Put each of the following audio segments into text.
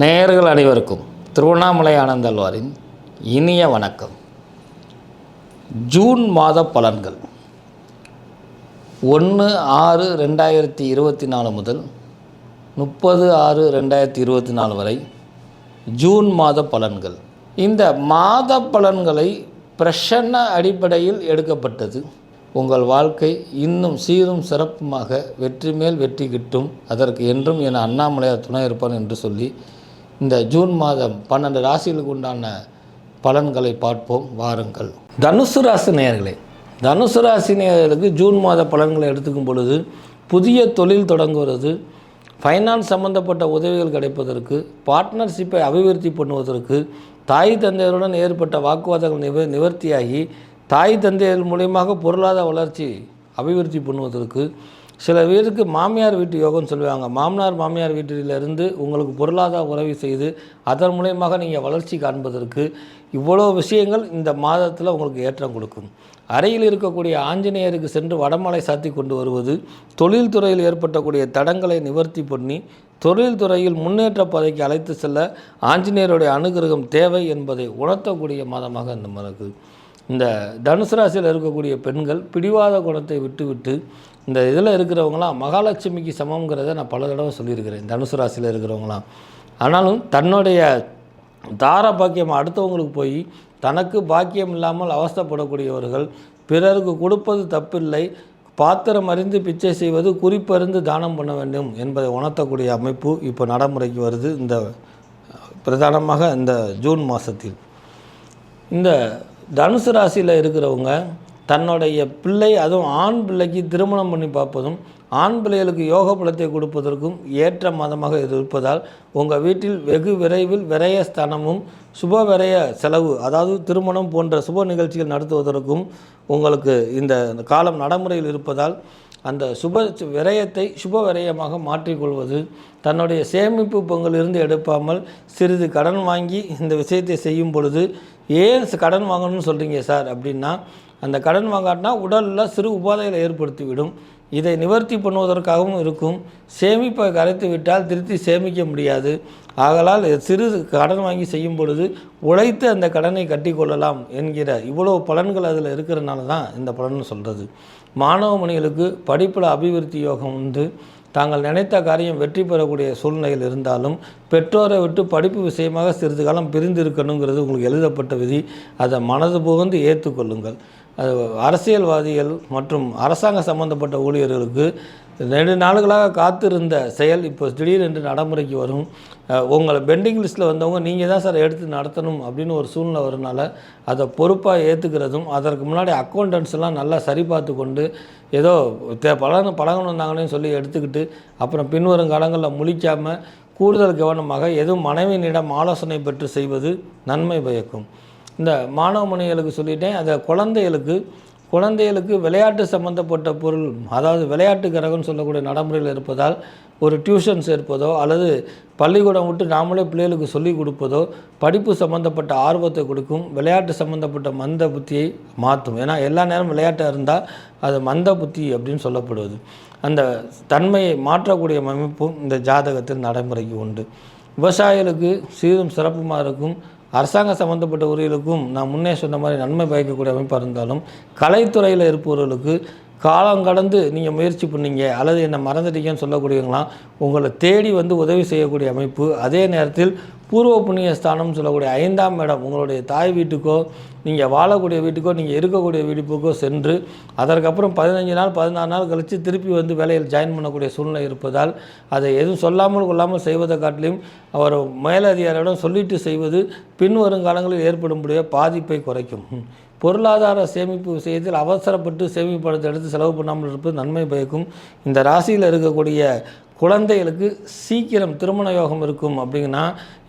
நேர்கள் அனைவருக்கும் திருவண்ணாமலை ஆனந்தல்வாரின் இனிய வணக்கம். ஜூன் மாத பலன்கள். ஒன்று ஆறு ரெண்டாயிரத்தி இருபத்தி நாலு முதல் முப்பது ஆறு ரெண்டாயிரத்தி இருபத்தி நாலு வரை ஜூன் மாத பலன்கள். இந்த மாத பலன்களை பிரசன்ன அடிப்படையில் எடுக்கப்பட்டது. உங்கள் வாழ்க்கை இன்னும் சீரும் சிறப்புமாக வெற்றி மேல் வெற்றி கிட்டும். அதற்கு என்றும் என அண்ணாமலையார் துணை இருப்பான் என்று சொல்லி இந்த ஜூன் மாதம் பன்னெண்டு ராசிகளுக்கு உண்டான பலன்களை பார்ப்போம். வாருங்கள். தனுசு ராசி நேயர்களே தனுசு ராசி நேயர்களுக்கு ஜூன் மாத பலன்களை எடுத்துக்கும் பொழுது புதிய தொழில் தொடங்குவது ஃபைனான்ஸ் சம்பந்தப்பட்ட உதவிகள் கிடைப்பதற்கு பார்ட்னர்ஷிப்பை அபிவிருத்தி பண்ணுவதற்கு தாய் தந்தையருடன் ஏற்பட்ட வாக்குவாதங்கள் நிவ நிவர்த்தியாகி தாய் தந்தையர் மூலியமாக பொருளாதார வளர்ச்சி அபிவிருத்தி பண்ணுவதற்கு சில பேருக்கு மாமியார் வீட்டு யோகம்னு சொல்லுவாங்க. மாமனார் மாமியார் வீட்டிலிருந்து உங்களுக்கு பொருளாதார உதவி செய்து அதன் மூலயமாக நீங்கள் வளர்ச்சி காண்பதற்கு இவ்வளோ விஷயங்கள் இந்த மாதத்தில் உங்களுக்கு ஏற்றம் கொடுக்கும். அறையில் இருக்கக்கூடிய ஆஞ்சநேயருக்கு சென்று வடமலை சாத்தி கொண்டு வருவது தொழில்துறையில் ஏற்பட்டக்கூடிய தடங்களை நிவர்த்தி பண்ணி தொழில்துறையில் முன்னேற்ற பாதைக்கு அழைத்து செல்ல ஆஞ்சநேயருடைய அனுகிரகம் தேவை என்பதை உணர்த்தக்கூடிய மாதமாக இந்த மனக்கு இந்த தனுசு ராசியில் இருக்கக்கூடிய பெண்கள் பிடிவாத குணத்தை விட்டுவிட்டு இந்த இதில் இருக்கிறவங்களாம் மகாலட்சுமிக்கு சமங்கிறத நான் பல தடவை சொல்லியிருக்கிறேன் தனுசு ராசியில் இருக்கிறவங்களாம் ஆனாலும் தன்னுடைய தார பாக்கியம் அடுத்தவங்களுக்கு போய் தனக்கு பாக்கியம் இல்லாமல் அவஸ்தைப்படக்கூடியவர்கள் பிறருக்கு கொடுப்பது தப்பில்லை பாத்திரம் அறிந்து பிச்சை செய்வது குறிப்பறிந்து தானம் பண்ண வேண்டும் என்பதை உணர்த்தக்கூடிய அமைப்பு இப்போ நடைமுறைக்கு வருது இந்த பிரதானமாக இந்த ஜூன் மாதத்தில் இந்த தனுசு ராசியில் இருக்கிறவங்க தன்னுடைய பிள்ளை அதுவும் ஆண் பிள்ளைக்கு திருமணம் பண்ணி பார்ப்பதும் ஆண் பிள்ளைகளுக்கு யோக பலத்தை கொடுப்பதற்கும் ஏற்ற மதமாக இது இருப்பதால் உங்கள் வீட்டில் வெகு விரைவில் விரய ஸ்தானமும் சுப விரய செலவு அதாவது திருமணம் போன்ற சுப நிகழ்ச்சிகள் நடத்துவதற்கும் உங்களுக்கு இந்த காலம் நடைமுறையில் இருப்பதால் அந்த சுப விரயத்தை சுப விரயமாக மாற்றிக்கொள்வது தன்னுடைய சேமிப்பு பொங்கலிருந்து எடுப்பாமல் சிறிது கடன் வாங்கி இந்த விஷயத்தை செய்யும் பொழுது ஏன் கடன் வாங்கணும்னு சொல்கிறீங்க சார்? அப்படின்னா அந்த கடன் வாங்காட்டினா உடலில் சிறு உபாதைகளை ஏற்படுத்திவிடும். இதை நிவர்த்தி பண்ணுவதற்காகவும் இருக்கும். சேமிப்பை கரைத்து விட்டால் திருத்தி சேமிக்க முடியாது. ஆகலால் சிறு கடன் வாங்கி செய்யும் பொழுது உழைத்து அந்த கடனை கட்டிக்கொள்ளலாம் என்கிற இவ்வளோ பலன்கள் அதில் இருக்கிறனால தான் இந்த பலன் சொல்கிறது மாணவ மணிகளுக்கு படிப்பில் அபிவிருத்தி யோகம் உண்டு. தாங்கள் நினைத்த காரியம் வெற்றி பெறக்கூடிய சூழ்நிலையில் இருந்தாலும் பெற்றோரை விட்டு படிப்பு விஷயமாக சிறிது காலம் பிரிந்து இருக்கணுங்கிறது உங்களுக்கு எழுதப்பட்ட விதி. அதை மனது புகுந்து ஏற்றுக்கொள்ளுங்கள். அரசியல்வாதிகள் மற்றும் அரசாங்க சம்பந்தப்பட்ட ஊழியர்களுக்கு ரெண்டு நாளுகளாக காத்திருந்த செயல் இப்போ திடீரென்று நடைமுறைக்கு வரும். உங்களை பெண்டிங் லிஸ்ட்டில் வந்தவங்க நீங்கள் தான் சார் எடுத்து நடத்தணும் அப்படின்னு ஒரு சூழ்நிலை வரனால அதை பொறுப்பாக ஏற்றுக்கிறதும் அதற்கு முன்னாடி அக்கௌண்டன்ஸ் எல்லாம் நல்லா சரி பார்த்து கொண்டு ஏதோ தே பழக பழகணும் வந்தாங்கன்னு சொல்லி எடுத்துக்கிட்டு அப்புறம் பின்வரும் காலங்களில் முழிக்காமல் கூடுதல் கவனமாக எதுவும் மனைவியினிடம் ஆலோசனை பெற்று செய்வது நன்மை பயக்கும். இந்த மாணவ மணிகளுக்கு சொல்லிட்டேன். அந்த குழந்தைகளுக்கு குழந்தைகளுக்கு விளையாட்டு சம்பந்தப்பட்ட பொருள் அதாவது விளையாட்டு கிரகம்னு சொல்லக்கூடிய நடைமுறையில் இருப்பதால் ஒரு டியூஷன் சேர்ப்பதோ அல்லது பள்ளிக்கூடம் விட்டு நாமளே பிள்ளைகளுக்கு சொல்லிக் கொடுப்பதோ படிப்பு சம்மந்தப்பட்ட ஆர்வத்தை கொடுக்கும் விளையாட்டு சம்மந்தப்பட்ட மந்த புத்தியை மாற்றும். ஏன்னா எல்லா நேரம் விளையாட்டாக இருந்தால் அது மந்த புத்தி அப்படின்னு சொல்லப்படுவது. அந்த தன்மையை மாற்றக்கூடிய அமைப்பும் இந்த ஜாதகத்தில் நடைமுறைக்கு உண்டு. விவசாயிகளுக்கு சீரும் சிறப்புமாக இருக்கும். அரசாங்க சம்மந்தப்பட்ட உரிகளுக்கும் நான் முன்னே சொன்ன மாதிரி நன்மை பயக்கக்கூடிய அமைப்பாக இருந்தாலும் கலைத்துறையில் இருப்பவர்களுக்கு காலம் கடந்து நீங்கள் முயற்சி பண்ணீங்க அல்லது என்னை மறந்துட்டீங்கன்னு சொல்லக்கூடியவங்களாம் உங்களை தேடி வந்து உதவி செய்யக்கூடிய அமைப்பு அதே நேரத்தில் பூர்வ புண்ணிய ஸ்தானம்னு சொல்லக்கூடிய ஐந்தாம் இடம் உங்களுடைய தாய் வீட்டுக்கோ நீங்கள் வாழக்கூடிய வீட்டுக்கோ நீங்கள் இருக்கக்கூடிய வீட்டுக்கோ சென்று அதற்கப்புறம் பதினஞ்சு நாள் பதினாறு நாள் கழித்து திருப்பி வந்து வேலையில் ஜாயின் பண்ணக்கூடிய சூழ்நிலை இருப்பதால் அதை எதுவும் சொல்லாமல் கொள்ளாமல் செய்வதை காட்டிலும் அவர் மேலதிகாரியிடம் சொல்லிட்டு செய்வது பின்வரும் காலங்களில் ஏற்படும்படிய பாதிப்பை குறைக்கும். பொருளாதார சேமிப்பு விஷயத்தில் அவசரப்பட்டு சேமிப்பு பணத்தை எடுத்து செலவு பண்ணாமல் இருப்பது நன்மை பயக்கும். இந்த ராசியில் இருக்கக்கூடிய குழந்தைகளுக்கு சீக்கிரம் திருமண யோகம் இருக்கும் அப்படின்னா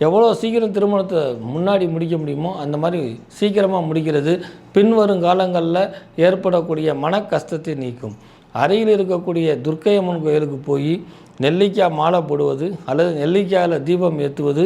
எவ்வளோ சீக்கிரம் திருமணத்தை முன்னாடி முடிக்க முடியுமோ அந்த மாதிரி சீக்கிரமாக முடிக்கிறது பின்வரும் காலங்களில் ஏற்படக்கூடிய மன கஷ்டத்தை நீக்கும். அருகில் இருக்கக்கூடிய துர்க்கையம்மன் கோயிலுக்கு போய் நெல்லிக்காய் மாலை போடுவது அல்லது நெல்லிக்காயில் தீபம் ஏற்றுவது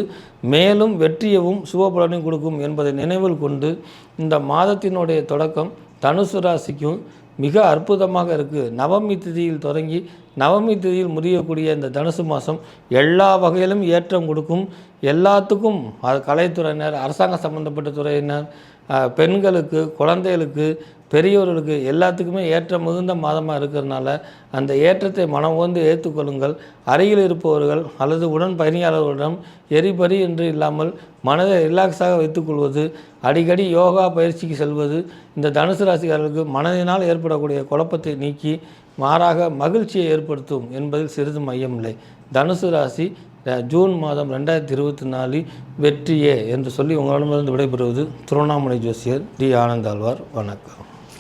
மேலும் வெற்றியவும் சுபபலனையும் கொடுக்கும் என்பதை நினைவில் கொண்டு இந்த மாதத்தினுடைய தொடக்கம் தனுசு ராசிக்கும் மிக அற்புதமாக இருக்குது நவமி திதியில் தொடங்கி நவமி திதியில் முடியக்கூடிய இந்த தனுசு மாதம் எல்லா வகையிலும் ஏற்றம் கொடுக்கும். எல்லாத்துக்கும் அது கலைத்துறையினர் அரசாங்க சம்பந்தப்பட்ட துறையினர் பெண்களுக்கு குழந்தைகளுக்கு பெரியோர்களுக்கு எல்லாத்துக்குமே ஏற்ற மிகுந்த மாதமாக இருக்கிறதுனால அந்த ஏற்றத்தை மனம் வந்து ஏற்றுக்கொள்ளுங்கள் அருகில் இருப்பவர்கள் அல்லது உடன் பயணியாளர்களிடம் எரிபறி என்று இல்லாமல் மனதை ரிலாக்ஸாக வைத்துக்கொள்வது அடிக்கடி யோகா பயிற்சிக்கு செல்வது இந்த தனுசு ராசிக்காரர்களுக்கு மனதினால் ஏற்படக்கூடிய குழப்பத்தை நீக்கி மாறாக மகிழ்ச்சியை ஏற்படுத்தும் என்பதில் சிறிது மையமில்லை. தனுசு ராசி ஜூன் மாதம் ரெண்டாயிரத்தி இருபத்தி நாலில் வெற்றியே என்று சொல்லி உங்களிடமிருந்து விடைபெறுவது திருவண்ணாமலை ஜோசியர் டி. ஆனந்தாழ்வார். வணக்கம்.